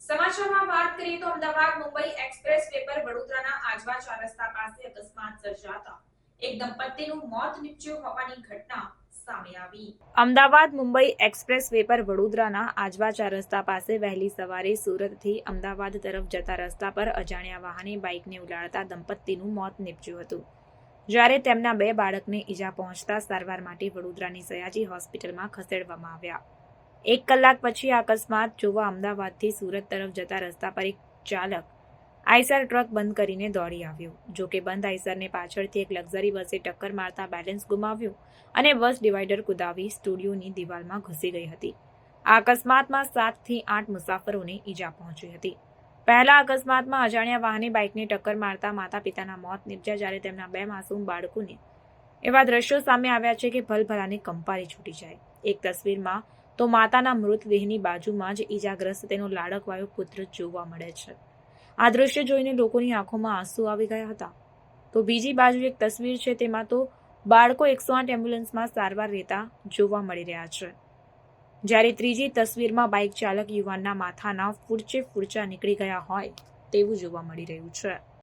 સમાચારમાં વાત કરીએ તો અમદાવાદ મુંબઈ એક્સપ્રેસ વે પર વડોદરાના આજવા ચાર રસ્તા પાસે અકસ્માત સર્જાતા. એક દંપતીનું મોત નીપજ્યું હોવાની ઘટના અમદાવાદ મુંબઈ એક્સપ્રેસ વે પર વડોદરાના આજવા ચાર રસ્તા પાસે વહેલી સવારે સુરતથી અમદાવાદ તરફ જતા રસ્તા પર અજાણ્યા વાહને બાઇકને ઉલાળતા દંપતીનું મોત નીપજ્યું હતું. જ્યારે તેમના બે બાળકને ઈજા પહોંચતા સારવાર માટે વડોદરાની સયાજી હોસ્પિટલમાં ખસેડવામાં આવ્યા. એક કલાક પછી અકસ્માત જોવા અમદાવાદથી સુરત તરફ જતા રસ્તા પર એક ચાલક આઈસર ટ્રક બંધ કરીને દોડી આવ્યો. જો કે બંધ આઈસરને પાછળથી એક લક્ઝરી બસે ટક્કર મારતા બેલેન્સ ગુમાવ્યું અને બસ ડિવાઈડર કુદાવી સ્ટુડિયોની દિવાલમાં ઘૂસી ગઈ હતી. આ અકસ્માતમાં સાતથી આઠ મુસાફરોને ઈજા પહોંચી હતી. પહેલા અકસ્માતમાં અજાણ્યા વાહને બાઇકને ટક્કર મારતા માતા પિતાના મોત નીપજ્યા, જ્યારે તેમના બે માસૂમ બાળકોને એવા દ્રશ્યો સામે આવ્યા છે કે ભલભલાને કંપારી છૂટી જાય. એક તસવીરમાં તો માતાના મૃતદેહની બાજુમાં જ ઈજાગ્રસ્ત તેનો લાડકવાયો પુત્ર જોવા મળે છે. આ દૃશ્ય જોઈને લોકોની આંખોમાં આંસુ આવી ગયા હતા. તો બીજી બાજુ એક તસવીર છે, તેમાં તો બાળકો એકસો આઠ એમ્બ્યુલન્સમાં સારવાર લેતા જોવા મળી રહ્યા છે. જ્યારે ત્રીજી તસવીરમાં બાઇક ચાલક યુવાનના માથાના ફૂરચે ફૂરચા નીકળી ગયા હોય તેવું જોવા મળી રહ્યું છે.